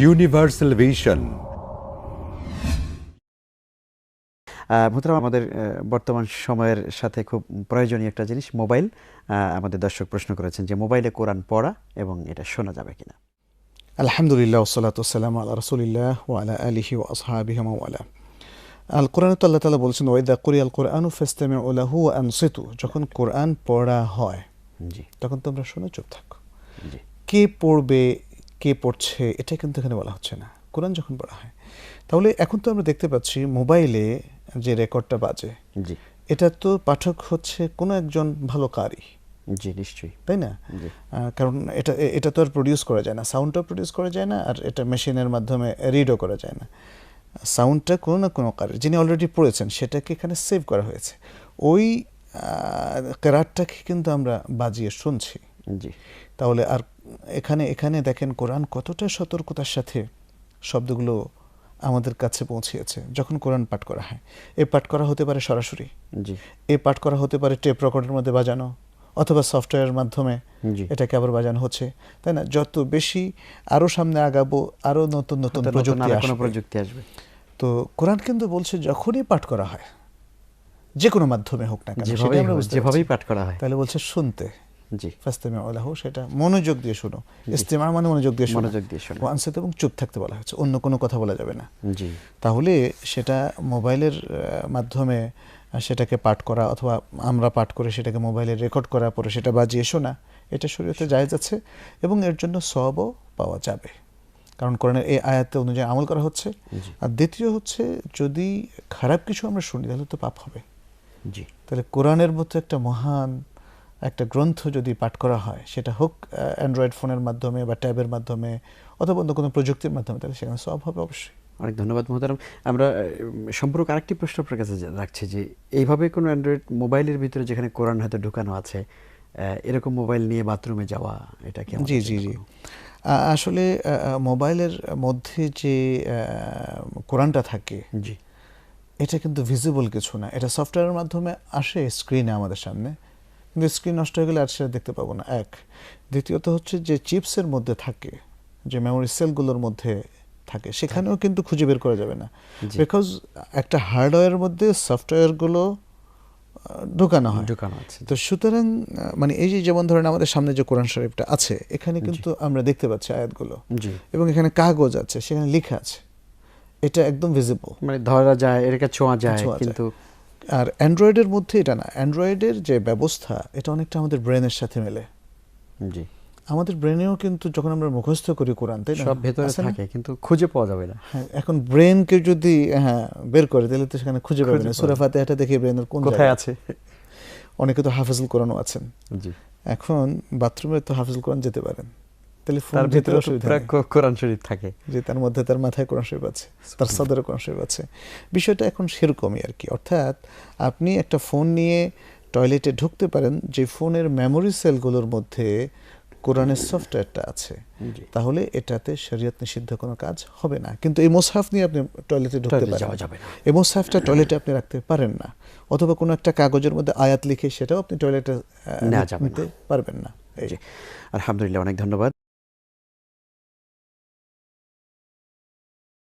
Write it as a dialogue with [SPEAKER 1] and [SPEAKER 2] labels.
[SPEAKER 1] Universal vision
[SPEAKER 2] মোহতারাম আমাদের বর্তমান সময়ের সাথে খুব প্রয়োজনীয় একটা জিনিস মোবাইল। আমাদের দর্শক প্রশ্ন করেছেন যে মোবাইলে কোরআন পড়া এবং এটা শোনা যাবে কিনা?
[SPEAKER 3] আলহামদুলিল্লাহ ওসালাত ওসালাম আল্লাহ রসুলিল্লাহ ও আলা আলিহি ও আসহাবিহ মাওয়ালা। আল কোরআন তো আল্লাহ তালা বলছেন ওয়াইদা কুরি আল কোরআন ফেস্তেমে ওলাহু আনসিতু। যখন কোরআন পড়া হয়
[SPEAKER 2] জি।
[SPEAKER 3] তখন তোমরা শোনো চুপ থাকো। কে পড়বে কে পড়ছে এটা কিন্তু এখানে বলা হচ্ছে না। কোরআন যখন পড়া হয় তাহলে এখন তো আমরা দেখতে পাচ্ছি মোবাইলে যে রেকর্ডটা বাজে
[SPEAKER 2] জি।
[SPEAKER 3] এটা তো পাঠক হচ্ছে কোনো একজন ভালো কারি
[SPEAKER 2] জি নিশ্চয়ই।
[SPEAKER 3] তাই না? কারণ এটা এটা তো আর প্রডিউস করা যায় না। সাউন্ডটাও প্রডিউস করা যায় না আর এটা মেশিনের মাধ্যমে রিডও করা যায় না। সাউন্ডটা কোনো না কোনো কারণে যিনি অলরেডি পড়েছেন সেটাকে এখানে সেভ করা হয়েছে। ওই কেরাটটাকে কিন্তু আমরা বাজিয়ে শুনছি।
[SPEAKER 2] জি।
[SPEAKER 3] তাহলে আর এখানে এখানে দেখেন কোরআন কতটা সতর্কতার সাথে শব্দগুলো আমাদের কাছে পৌঁছিয়েছে যখন কোরআন পাঠ করা হয়। এই পাঠ করা হতে পারে সরাসরি। এই পাঠ করা হতে পারে টেপ রেকর্ডের মধ্যে বাজানো অথবা সফটওয়্যারের মাধ্যমে এটাকে আবার বাজানো হচ্ছে। তাই না? যত বেশি আরও সামনে আগাবো আরও নতুন নতুন প্রযুক্তি আসবে।
[SPEAKER 2] প্রযুক্তি আসবে।
[SPEAKER 3] তো কোরআন কিন্তু বলছে যখনই পাঠ করা হয় যে কোনো মাধ্যমে হোক না কেন
[SPEAKER 2] যেভাবেই। পাঠ করা হয়।
[SPEAKER 3] তাহলে বলছে শুনতে।
[SPEAKER 2] জি।
[SPEAKER 3] ফাস্তেমে আলাহু সেটা মনোযোগ দিয়ে শোনো। ইস্তেমা মানে মনোযোগ দিয়ে শোনো।
[SPEAKER 2] মনোযোগ দিয়ে শোনো।
[SPEAKER 3] ও এবং চুপ থাকতে বলা হয়েছে অন্য কোনো কথা বলা যাবে না।
[SPEAKER 2] জি।
[SPEAKER 3] তাহলে সেটা মোবাইলের মাধ্যমে সেটাকে পাঠ করা অথবা আমরা পাঠ করে সেটাকে মোবাইলে রেকর্ড করা পরে সেটা বাজিয়ে শোনা এটা শরীয়তে জায়েজ যাচ্ছে এবং এর জন্য সবও পাওয়া যাবে। কারণ কোরআনের এই আয়াতে অনুযায়ী আমল করা হচ্ছে। আর দ্বিতীয় হচ্ছে যদি খারাপ কিছু আমরা শুনি তাহলে তো পাপ হবে।
[SPEAKER 2] জি।
[SPEAKER 3] তাহলে কোরআনের মতো একটা মহান একটা গ্রন্থ যদি পাঠ করা হয় সেটা হোক অ্যান্ড্রয়েড ফোনের মাধ্যমে বা ট্যাবের মাধ্যমে অথবা অন্য কোনো প্রযুক্তির মাধ্যমে তাহলে সেখানে সব হবে অবশ্যই।
[SPEAKER 2] অনেক ধন্যবাদ মোহতারাম আমরা সম্পর্ক আরেকটি প্রশ্ন আপনার কাছে রাখছি যে এইভাবে কোনো অ্যান্ড্রয়েড মোবাইলের ভিতরে যেখানে কোরআন হয়তো ঢুকানো আছে এরকম মোবাইল নিয়ে বাথরুমে যাওয়া এটা কি
[SPEAKER 3] জি জি জি। আসলে মোবাইলের মধ্যে যে কোরআনটা থাকে
[SPEAKER 2] জি।
[SPEAKER 3] এটা কিন্তু ভিজিবল কিছু না। এটা সফটওয়্যারের মাধ্যমে আসে স্ক্রিনে আমাদের সামনে। কিন্তু স্ক্রিন নষ্ট হয়ে গেলে আর সেটা দেখতে পাবো না। এক দ্বিতীয়ত হচ্ছে যে চিপসের মধ্যে থাকে যে মেমোরি সেলগুলোর মধ্যে থাকে সেখানেও কিন্তু খুঁজে বের করা যাবে না। বিকজ একটা হার্ডওয়্যারের মধ্যে সফটওয়্যারগুলো ঢোকানো হয়।
[SPEAKER 2] ঢুকানো আছে।
[SPEAKER 3] তো সুতরাং মানে এই যে যেমন ধরেন আমাদের সামনে যে কোরআন শরীফটা আছে এখানে কিন্তু আমরা দেখতে পাচ্ছি আয়াতগুলো। এবং এখানে কাগজ আছে সেখানে লেখা আছে। এটা একদম ভিজিবল
[SPEAKER 2] মানে ধরা যায় এটাকে ছোঁয়া
[SPEAKER 3] ছোঁয়া যায়।
[SPEAKER 2] কিন্তু
[SPEAKER 3] আর অ্যান্ড্রয়েডের মধ্যে এটা না অ্যান্ড্রয়েডের যে ব্যবস্থা এটা অনেকটা আমাদের ব্রেনের সাথে মেলে।
[SPEAKER 2] জি।
[SPEAKER 3] আমাদের ব্রেনেও কিন্তু যখন আমরা মুখস্থ করি কোরআন তাই
[SPEAKER 2] সব ভেতরে থাকে কিন্তু খুঁজে পাওয়া যাবে না।
[SPEAKER 3] হ্যাঁ, এখন ব্রেনকে যদি হ্যাঁ বের করে তাহলে তো সেখানে খুঁজে পাবে না। সুরা। ফাতিহাটা দেখে ব্রেনের কোন
[SPEAKER 2] কোথায় আছে?
[SPEAKER 3] অনেকে তো হাফিজুল কোরআনও আছেন।
[SPEAKER 2] জি।
[SPEAKER 3] এখন বাথরুমে তো হাফিজুল কোরআন যেতে পারেন। তাহলে
[SPEAKER 2] তার
[SPEAKER 3] ভিতরে অসুবিধা
[SPEAKER 2] কোরআন শরীফ থাকে।
[SPEAKER 3] যে তার মধ্যে তার মাথায় কোরআন শরীফ আছে তার সদরে কোরআন শরীফ আছে। বিষয়টা এখন সেরকমই আর কি। অর্থাৎ আপনি একটা ফোন নিয়ে টয়লেটে ঢুকতে পারেন যে ফোনের মেমোরি সেলগুলোর মধ্যে কোরআনের সফটওয়্যারটা আছে। তাহলে এটাতে শরীয়ত নিষিদ্ধ কোনো কাজ হবে না। কিন্তু এই মোসাফ নিয়ে আপনি টয়লেটে ঢুকতে পারেন। এই মোসাফটা টয়লেটে আপনি রাখতে পারেন না। অথবা কোনো একটা কাগজের মধ্যে আয়াত লিখে সেটাও আপনি টয়লেটে। নিতে পারবেন না।
[SPEAKER 2] আলহামদুলিল্লাহ অনেক ধন্যবাদ।